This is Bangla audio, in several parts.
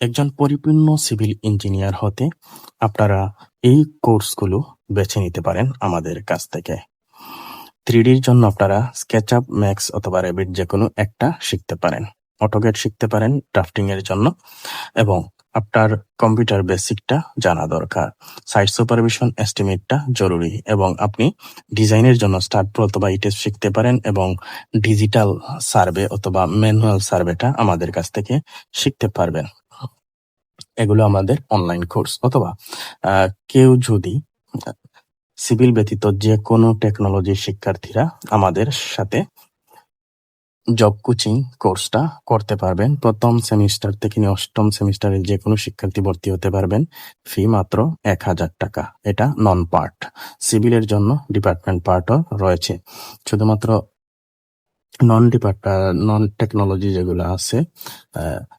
একজন পরিপূর্ণ সিভিল ইঞ্জিনিয়ার হতে আপনারা এই কোর্সগুলো বেছে নিতে পারেন আমাদের কাছ থেকে। থ্রিডির জন্য আপনারা স্কেচ আপ ম্যাক্স অথবা রেবিট যে কোনো একটা শিখতে পারেন। অটোগেট শিখতে পারেন ড্রাফটিং এর জন্য এবং আপনার কম্পিউটার বেসিকটা জানা দরকার। সাইট সুপারভিশন এস্টিমেটটা জরুরি এবং আপনি ডিজাইনের জন্য স্টার্ট প্রো অথবা ইটেস শিখতে পারেন এবং ডিজিটাল সার্ভে অথবা ম্যানুয়াল সার্ভেটা আমাদের কাছ থেকে শিখতে পারবেন। এগুলো আমাদের অনলাইন কোর্স অথবা কেউ যদি সিভিল ব্যতীত যে কোনো টেকনোলজির শিক্ষার্থীরা আমাদের সাথে জব কোচিং কোর্সটা করতে পারবেন। প্রথম সেমিস্টার থেকে নিয়ে অষ্টম সেমিস্টারে যে কোনো শিক্ষার্থী ভর্তি হতে পারবেন। ফি মাত্র এক হাজার টাকা। এটা নন পার্ট সিভিলের জন্য ডিপার্টমেন্ট পার্টও রয়েছে। শুধুমাত্র নন ডিপার্ট নন টেকনোলজি যেগুলো আছে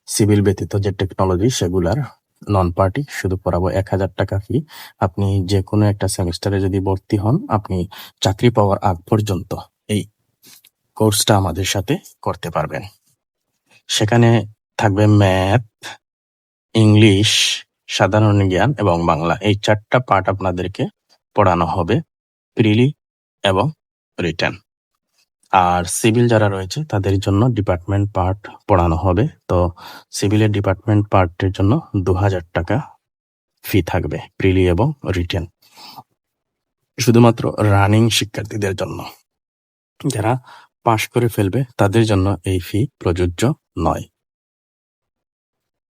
সিভিল ব্যতীত যে টেকনোলজি সেগুলার নন পার্টি শুধু পড়াবো এক হাজার টাকা ফি আপনি যে কোনো একটা সেমিস্টারে যদি ভর্তি হন, আপনি চাকরি পাওয়ার আগ পর্যন্ত এই কোর্সটা আমাদের সাথে করতে পারবেন। সেখানে থাকবে ম্যাথ ইংলিশ সাধারণ জ্ঞান এবং বাংলা। এই চারটা পার্ট আপনাদেরকে পড়ানো হবে প্রিলি এবং রিটার্ন আর সিভিল যারা রয়েছে, তাদের জন্য ডিপার্টমেন্ট পার্ট পড়ানো হবে। তো সিভিলের ডিপার্টমেন্ট পার্টের জন্য দু হাজার টাকা ফি থাকবে প্রিলি এবং রিটেন শুধুমাত্র রানিং শিক্ষার্থীদের জন্য। যারা পাশ করে ফেলবে, তাদের জন্য এই ফি প্রযোজ্য নয়।